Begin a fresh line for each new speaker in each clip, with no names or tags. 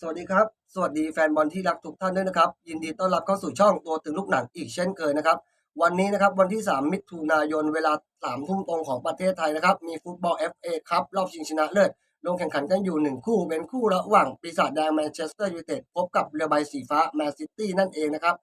สวัสดีครับ สวัสดีแฟนบอลที่รักทุกท่านด้วยนะครับ ยินดีต้อนรับเข้าสู่ช่องตัวตึงลูกหนังอีกเช่นเคยนะครับ วันนี้นะครับวันที่ 3 มิถุนายนเวลา3ทุ่มตรงของประเทศไทยนะครับ มีฟุตบอล FA ครับรอบชิงชนะเลิศลงแข่งขันกันอยู่ 1 คู่เป็นคู่ระหว่างปีศาจแดงแมนเชสเตอร์ยูไนเต็ดพบกับเรือใบสีฟ้าแมนซิตี้นั่นเองนะครับ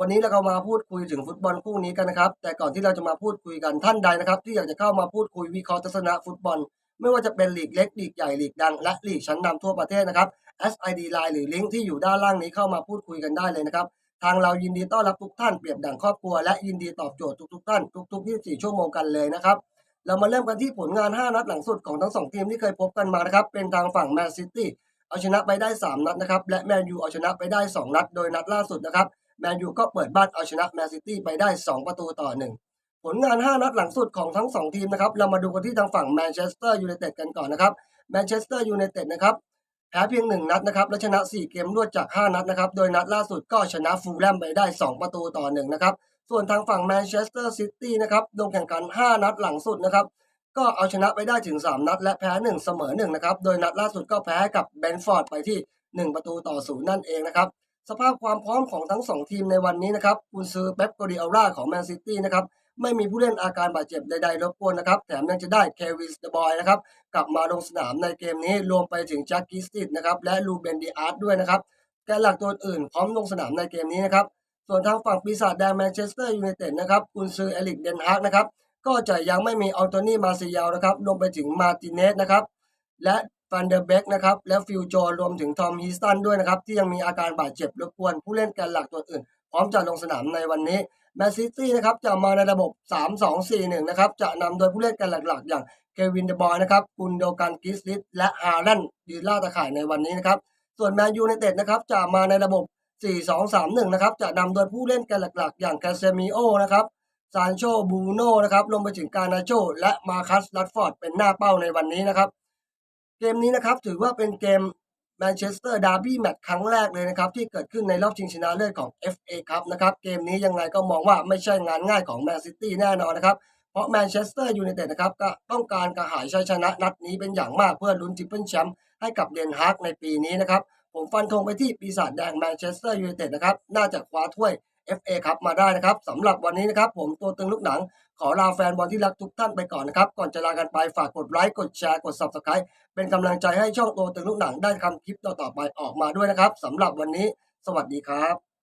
วันนี้เราก็มาพูดคุยถึงฟุตบอลคู่นี้กันนะครับ แต่ก่อนที่เราจะมาพูดคุยกันท่านใดนะครับ ที่อยากจะเข้ามาพูดคุยวิเคราะห์ทัศนะฟุตบอล ไม่ว่าจะเป็นลีกเล็กลีกใหญ่ลีกดังและลีกชั้นนำทั่วประเทศนะครับ SID Line หรือลิงก์ที่อยู่ด้านล่างนี้เข้ามาพูดคุยกันได้เลยนะครับ ทางเรายินดีต้อนรับทุกท่านเปรียบดั่งครอบครัวและยินดีตอบโจทย์ทุกๆท่านทุกๆ24 ชั่วโมงกันเลยนะครับ เรามาเริ่มกันที่ผลงาน 5 นัดหลังสุดของทั้งสองทีมที่เคยพบกันมานะครับ เป็นทางฝั่งแมนซิตี้เอาชนะไปได้ 3 นัดนะครับ และแมนยูเอาชนะไปได้ 2 นัด โดยนัดล่าสุดนะครับ แมนยูก็เปิดบ้านเอาชนะแมนซิตี้ไปได้ 2 ประตูต่อ 1 ผลงาน 5 นัดหลังสุดของทั้ง 2 ทีมนะครับ เรามาดูกันที่ทางฝั่งแมนเชสเตอร์ยูไนเต็ดกันก่อนนะครับ แมนเชสเตอร์ยูไนเต็ดนะครับ เพียง 1 นัดนะครับและชนะ 4 เกมรวดจาก 5 นัดนะครับ โดยนัดล่าสุดก็ชนะฟูลแลมไปได้ 2 ประตูต่อ 1 นะครับ ส่วนทางฝั่งแมนเชสเตอร์ซิตี้นะครับลงแข่งขัน 5 นัดหลังสุดนะครับ ก็เอาชนะไปได้ถึง 3 นัด และแพ้ 1 เสมอ 1 นะครับ โดยนัดล่าสุดก็แพ้กับเบนฟอร์ดไปที่ 1 ประตูต่อ 0 นั่นเองนะครับ สภาพความพร้อมของทั้ง 2 ทีมในวันนี้นะครับกุนซือเป๊ปโกดิอาร่าของแมนซิตี้นะครับ ไม่มีผู้เล่นอาการบาดเจ็บใดๆรบกวนนะครับ แถมยังจะได้เควินสเตบอยนะครับ กลับมาลงสนามในเกมนี้รวมไปถึงแจ็คกิสติดนะครับ และลูเบนดีอาร์ตด้วยนะครับแกนหลักตัวอื่นพร้อมลงสนามในเกมนี้นะครับ ส่วนทางฝั่งปีศาจแดงแมนเชสเตอร์ยูไนเต็ดนะครับกุนซือเอลิกเดนฮากนะครับ ก็จะยังไม่มีอัลโตนีมาซิยาลนะครับรวมไปถึงมาติเนสนะครับ และฟันเดอร์เบกนะครับ และฟิลโจรวมถึงทอมฮิสตันด้วยนะครับ ที่ยังมีอาการบาดเจ็บรบกวนผู้เล่นแกนหลักตัวอื่น ร้อมจะลงสนามในวันนี้แมนซิตี้นะครับจะมาในระบบ 3-2-4-1 นะครับ จะนำโดยผู้เล่นกันหลักๆ อย่างเควินเดบอยนะครับกุนโดกันกิสลิสและฮาร์ลันยืนล่าตะข่ายในวันนี้นะครับ ส่วนแมนยูไนเต็ดนะครับจะมาในระบบ 4-2-3-1 นะครับ จะนำโดยผู้เล่นกันหลักๆ อย่างคาเซมิโอนะครับซานโชบูโนนะครับรวมไปถึงการนาโชและมาคัสลัดฟอร์ดเป็นหน้าเป้าในวันนี้นะครับ เกมนี้นะครับถือว่าเป็นเกม แมนเชสเตอร์ดาร์บี้แมตช์ครั้งแรกเลยนะครับ ที่เกิดขึ้นในรอบชิงชนะเลิศของ FA ครับนะครับ เกมนี้ยังไงก็มองว่าไม่ใช่งานง่ายของแมนซิตี้แน่นอนนะครับ เพราะแมนเชสเตอร์ยูไนเต็ดนะครับก็ต้องการกระหายชัยชนะนัดนี้เป็นอย่างมากเพื่อลุ้นทริปเปิลแชมป์ให้กับเดนฮากในปีนี้นะครับ ผมฟันธงไปที่ปีศาจแดงแมนเชสเตอร์ยูไนเต็ดนะครับน่าจะคว้าถ้วย FA ครับมาได้นะครับสำหรับวันนี้นะครับ ผมตัวตึงลูกหนัง ขอลาแฟนบอลที่รักทุกท่านไปก่อนนะครับก่อนจะลากันไปฝากกดไลค์กดแชร์กด Subscribe เป็นกำลังใจให้ช่องตัวตึงลูกหนังได้ทำคลิปต่อๆไปออกมาด้วยนะครับสำหรับวันนี้ สวัสดีครับ